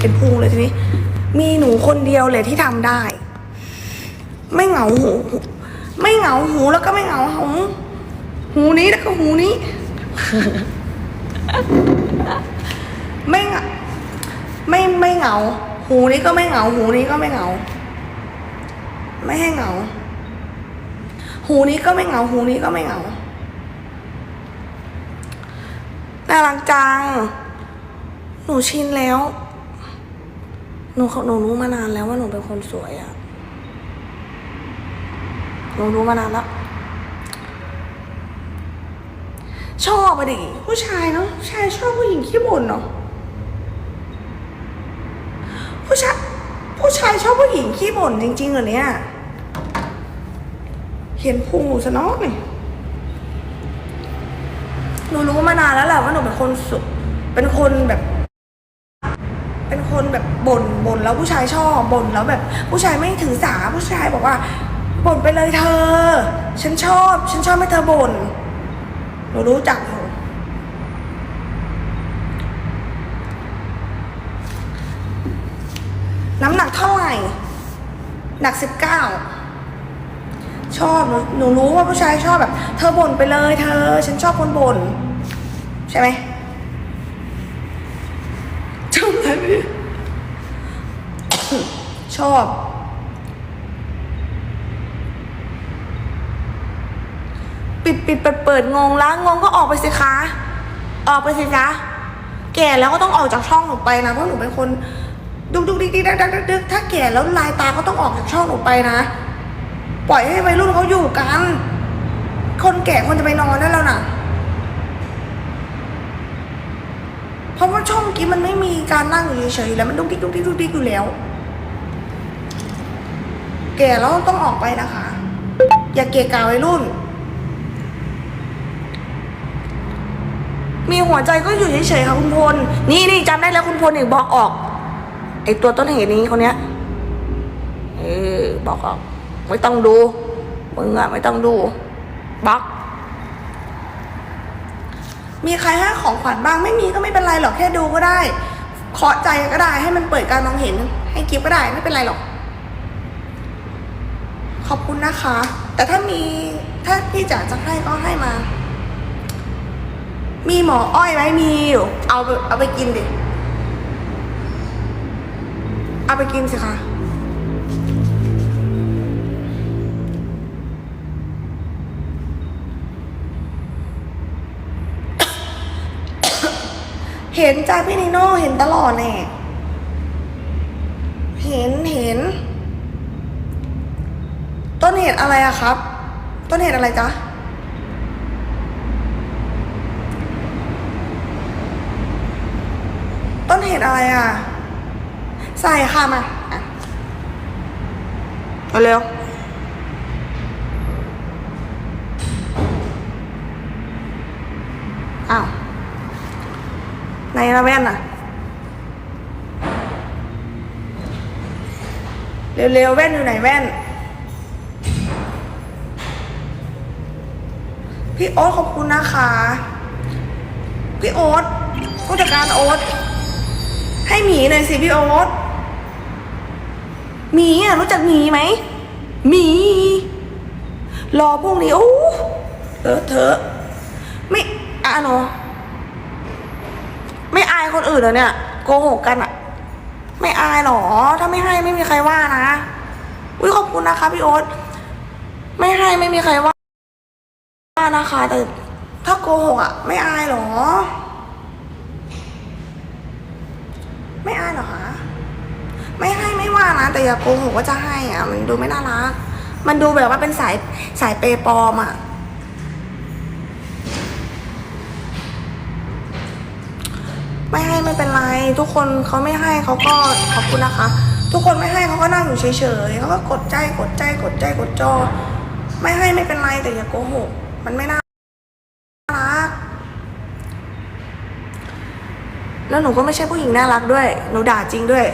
เห็นพุงเลยทีนี้ มีหนูคนเดียวเลยที่ทำได้ ไม่เหงาหู ไม่เหงาหูแล้วก็ไม่เหงาหูหูนี้แล้วก็หูนี้ ไม่เหงาไม่ไม่เหงา หูนี้ก็ไม่เหงา หูนี้ก็ไม่เหงา ไม่ให้เหงา หูนี้ก็ไม่เหงา หูนี้ก็ไม่เหงาน่ารักจัง หนูชินแล้ว นูหนูรู้มานานแล้วว่าหนูเป็นคนสวยอะหนูรู้มานานแล้ว ชอบอะดิผู้ชายเนาะชายชอบผู้หญิงขี้บ่นเนาะผู้ชายผู้ชายชอบผู้หญิงขี้บ่นจริงๆเหรอเนี่ยเห็นพุงหนูซะเน้อยหนูรู้มานานแล้วแหละว่าหนูเป็นคนสุเป็นคนแบบ เป็นคนแบบบ่นบ่นแล้วผู้ชายชอบบ่นแล้วแบบผู้ชายไม่ถือสาผู้ชายบอกว่าบ่นไปเลยเธอ ฉันชอบ ฉันชอบให้เธอบ่นหนูรู้จักหนูน้ำหนักเท่าไหร่หนักสิบเก้าชอบหนูหนูรู้ว่าผู้ชายชอบแบบ เธอบ่นไปเลย เธอ ฉันชอบคนบ่นใช่ไหม ชอบไหมพี่ชอบ ปิดปิดเปิดเปิดงงแล้วงงก็ออกไปสิคะ ออกไปสิคะแก่แล้วก็ต้องออกจากช่องหนูไปนะเพราะหนูเป็นคนดุกดุกดิกดิกดักดักดักดึกถ้าแก่แล้วลายตาก็ต้องออกจากช่องหนูไปนะ ปล่อยให้วัยรุ่นเขาอยู่กัน คนแก่คนจะไปนอนได้แล้วนะ เพราะว่าช่องกี้มันไม่มีการนั่งอยู่เฉยๆแล้วมันดุกดิกดุกดิกดุกดิกอยู่แล้ว แก่แล้วต้องออกไปนะคะ อย่าเกะกะวัยรุ่น มีหัวใจก็อยู่เฉยๆค่ะคุณพล นี่นี่จำได้แล้วคุณพลอีกบอกออกไอตัวต้นเหตุนี้คนเนี้ยเออบอกออก ไม่ต้องดูมึงอะไม่ต้องดูบล็อก มีใครให้ของขวัญบ้างไม่มีก็ไม่เป็นไรหรอกแค่ดูก็ได้เคาะใจก็ได้ให้มันเปิดการมองเห็น ให้กิฟก็ได้ไม่เป็นไรหรอก ขอบคุณนะคะ แต่ถ้ามีถ้าพี่จ๋าจะให้ก็ให้มา มีหมออ้อยไหมมีอยู่เอาไปเอาไปกินดิ เอาไปกินสิคะ เห็นจ้าพี่นิโน่เห็นตลอดแน่เห็นเห็น ต้นเหตุอะไรอะครับ ต้นเหตุอะไรจ๊ะต้นเหตุอะไรอะใส่ค่ะมาเอาเร็ว อ้าว ไหนละแว่นอะเร็วๆแว่นอยู่ไหนแว่น พี่โอ๊ตขอบคุณนะคะ พี่โอ๊ตผู้จัดการโอ๊ตให้หมีหน่อยสิพี่โอ๊ตหมีอะรู้จักหมีไหมหมีรอพวกนี้โอ้เออเธอะไม่อะเนาะายคนอื่นเหรอเนี่ยโกหกกันอะไม่อายหรอ ถ้าไม่ให้ไม่มีใครว่านะอุ้ยขอบคุณนะคะพี่โอ๊ตไม่ให้ไม่มีใครว่าว่านะคะ แต่ถ้าโกหกอะไม่อายหรอ ไม่อายหรอคะไม่ให้ไม่ว่านะแต่อย่าโกหกว่าจะให้อะ มันดูไม่น่ารัก มันดูแบบว่าเป็นสายสายเปย์ปลอมอะ ไม่ให้ไม่เป็นไร ทุกคนเขาไม่ให้เขาก็ขอบคุณนะคะ ทุกคนไม่ให้เขาก็นั่งอยู่เฉยๆเขาก็กดใจกดใจกดใจกดจอ ไม่ให้ไม่เป็นไรแต่อย่าโกหก มันไม่น่ารัก แล้วหนูก็ไม่ใช่ผู้หญิงน่ารักด้วย หนูด่าจริงด้วย